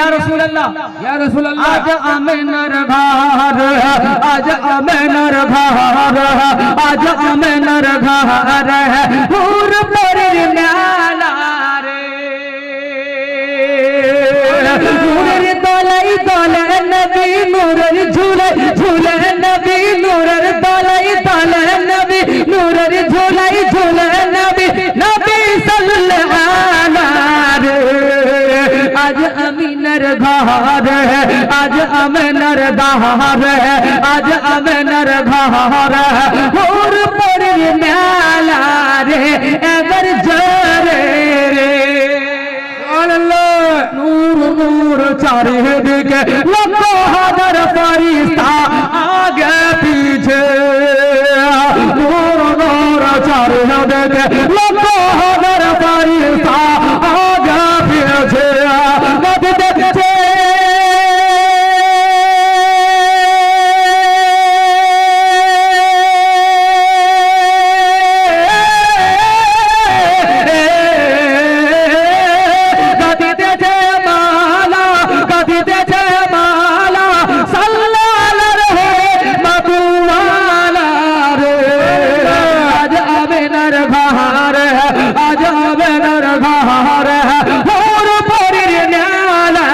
ইয়া রাসূলুল্লাহ। ইয়া রাসূলুল্লাহ। আজ আমেনার ঘর আজ আমেনার ঘর আজ আমেনার ঘর। হুর পরের মেলা আজ আমিনার ঘর আজ আমিনার দহর আজ আমিনার ঘর। ওর পরে মেলা রে এবার জরে রে। নূর নূর চারিদিকে লক্ষ হাজার ফরিস্তা আগে পিছে। নূর নূর চারিদিকে আজ আবেনার ঘর ওর পরের নালা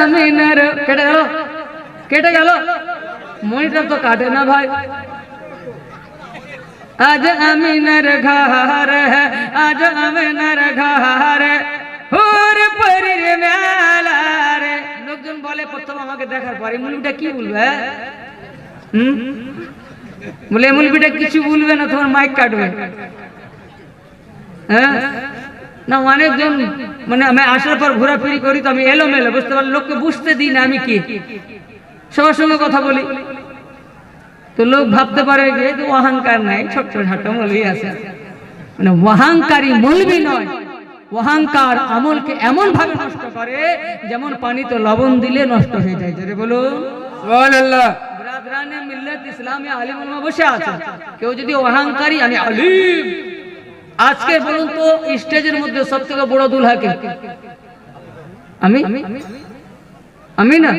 আমিনার কেটে গেল? কেটে তো কাটে না ভাই। আজ আমিনার ঘর আজ আমিনার ঘর হুর পরির মেলা রে। লোকজন বলে, প্রথম আমাকে দেখার পরে মুলুটা কি বলবে হ্যাঁ? হুম? বলে মুলবিটা কিছু বলবে না, তোমার মাইক কাটবে। হ্যাঁ? না অনেকজন মানে আমি আসার পর ঘোরাফেরি করি তো আমি এলো মেলো বুঝতে পারলাম লোককে বুঝতে দিই না আমি কি? সবার সঙ্গে কথা বলি। তো লোক ভাবতে পারে যে অহংকার নাই ছোট্ট ছোট মলবি আছে। মানে অহংকারী মলবি নয় অহংকার আমলকে এমন ভাবে নষ্ট করে যেমন পানিতে লবণ দিলে নষ্ট হয়ে যায়। জোরে বলুন। ব্রাদরানে মিল্লাত ইসলামে আলিম বসে আছে। কেউ যদি অহংকারী আমি আলিম। আজকে বলুন তো স্টেজের মধ্যে সব থেকে বড় দুলহাকে? আমি? আমি না?